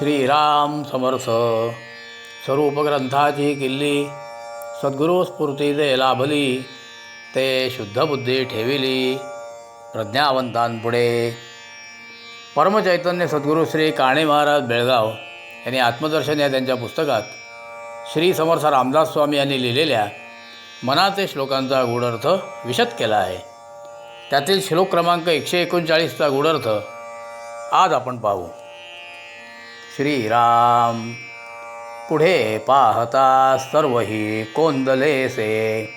श्रीराम समर्थ स्वरूप ग्रंथाची किल्ली सद्गुरू स्फूर्ती लाभली ते शुद्ध बुद्धी ठेविली प्रज्ञावंतांपुढे परमचैतन्य सद्गुरू श्री काणे महाराज बेळगाव यांनी आत्मदर्शन या त्यांच्या पुस्तकात श्री समर्थ रामदास स्वामी यांनी लिहिलेल्या मनाचे श्लोकांचा गूढर्थ विशद केला आहे. त्यातील श्लोक क्रमांक एकशे एकोणचाळीसचा गूढर्थ आज आपण पाहू. श्रीराम। पुढे पाहता सर्वही कोंदलेसे।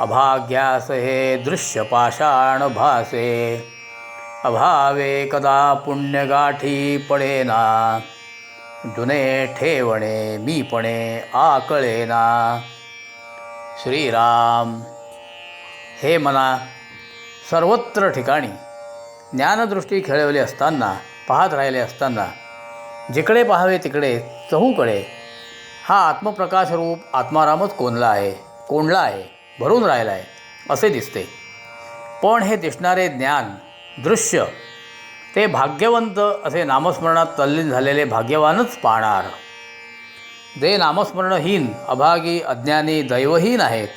अभाग्यास हे दृश्य पाषाण भासे। अभावे कदा पुण्यगाठी पडेना। जुने ठेवणे मीपणे आकळेना। श्रीराम। हे मना सर्वत्र ठिकाणी ज्ञानदृष्टी खेळवली असताना पाहत राहिले असताना जिकडे पाहावे तिकडे चहूकडे. हा आत्मप्रकाश रूप आत्मारामच कोणला आहे कोंडला आहे भरून राहिला आहे असे दिसते. पण हे दिसणारे ज्ञान दृश्य ते भाग्यवंत असे नामस्मरणात तल्लीन झालेले भाग्यवानच पाहणार. जे नामस्मरणहीन अभागी अज्ञानी दैवहीन आहेत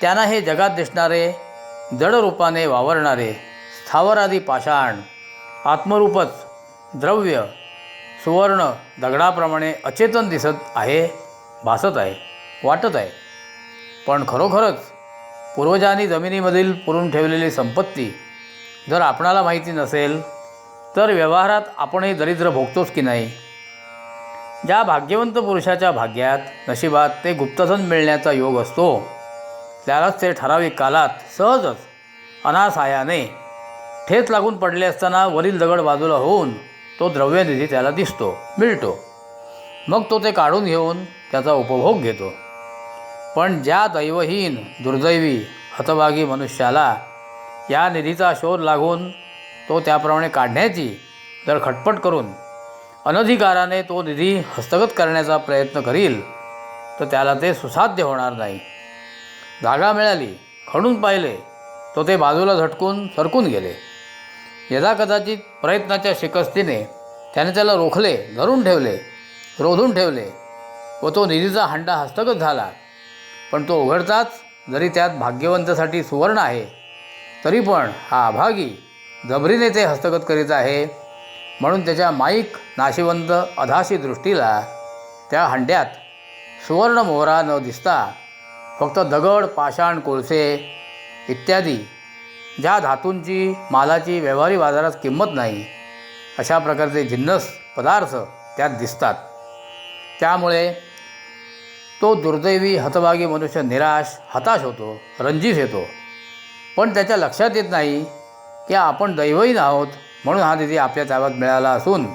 त्यांना हे जगात दिसणारे जड रूपाने वावरणारे स्थावरादी पाषाण आत्मरूपच द्रव्य सुवर्ण दगडाप्रमाणे अचेतन दिसत आहे भासत आहे वाटत आहे. पण खरोखरच पूर्वजांनी जमिनीमधील पुरून ठेवलेली संपत्ती जर आपणाला माहिती नसेल तर व्यवहारात आपणही दरिद्र भोगतोच की नाही? ज्या भाग्यवंत पुरुषाच्या भाग्यात नशिबात ते गुप्तधन मिळण्याचा योग असतो त्यालाच ते ठराविक कालात सहजच अनासायाने ठेच लागून पडले असताना वरील दगड बाजूला होऊन तो द्रव्यनिधी त्याला दिसतो मिळतो. मग तो ते काढून घेऊन त्याचा उपभोग घेतो. पण ज्या दैवहीन दुर्दैवी हतभागी मनुष्याला या निधीचा शोध लागून तो त्याप्रमाणे काढण्याची जर खटपट करून अनधिकाराने तो निधी हस्तगत करण्याचा प्रयत्न करील तर त्याला ते सुसाध्य होणार नाही. जागा मिळाली खणून पाहिले तो ते बाजूला झटकून सरकून गेले. यदा कदाचित प्रयत्नाच्या शिकस्तीने त्याने त्याला रोखले धरून ठेवले रोधून ठेवले व तो निधीचा हंडा हस्तगत झाला. पण तो उघडताच जरी त्यात भाग्यवंतासाठी सुवर्ण आहे तरी पण हा अभागी जबरीने ते हस्तगत करीत आहे. म्हणून त्याच्या माईक नाशिवंत अधाशी दृष्टीला त्या हंड्यात सुवर्ण मोहरा न दिसता फक्त दगड पाषाण कोळसे इत्यादी ज्या धातूंची मालाची व्यवहारी बाजारात किंमत नाही अशा प्रकारचे जिन्नस पदार्थ त्यात दिसतात. त्यामुळे तो दुर्दैवी हतभागी मनुष्य निराश हताश होतो रंजित येतो. पण त्याच्या लक्षात येत नाही की आपण दैवहीन आहोत म्हणून हा निधी आपल्या ताब्यात मिळाला असून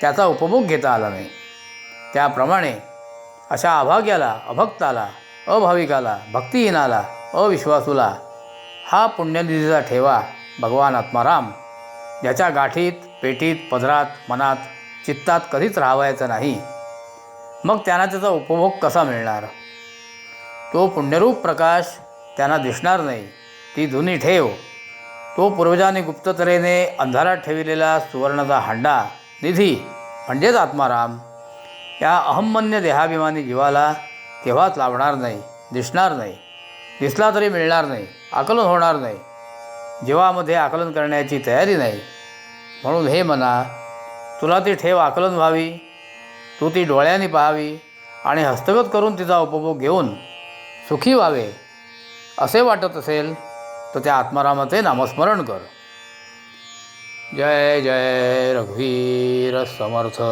त्याचा उपभोग घेता आला नाही. त्याप्रमाणे अशा अभाग्याला अभक्ताला अभाविकाला भक्तिहीनाला अविश्वासूला हा पुण्यनिधीचा ठेवा भगवान आत्माराम. ज्याच्या गाठीत पेटीत पदरात मनात चित्तात कधीच राहावायचं नाही. मग त्यांना त्याचा उपभोग कसा मिळणार? तो पुण्यरूप प्रकाश त्यांना दिसणार नाही. ती जुनी ठेव. तो पूर्वजांनी गुप्ततरेने अंधारात ठेविलेला सुवर्णाचा हांडा निधी म्हणजेच आत्माराम या अहमन्य देहाभिमानी जीवाला केव्हाच लावणार नाही दिसणार नाही. दिसला तरी मिळणार नाही. आकलन होणार नाही. जीवामध्ये आकलन करण्याची तयारी नाही. म्हणून हे म्हणा तुला ती ठेव आकलन व्हावी तू ती डोळ्यांनी पाहावी आणि हस्तगत करून तिचा उपभोग घेऊन सुखी व्हावे. असे वाटत असेल तर त्या आत्मारामाचे नामस्मरण कर. जय जय रघुवीर समर्थ.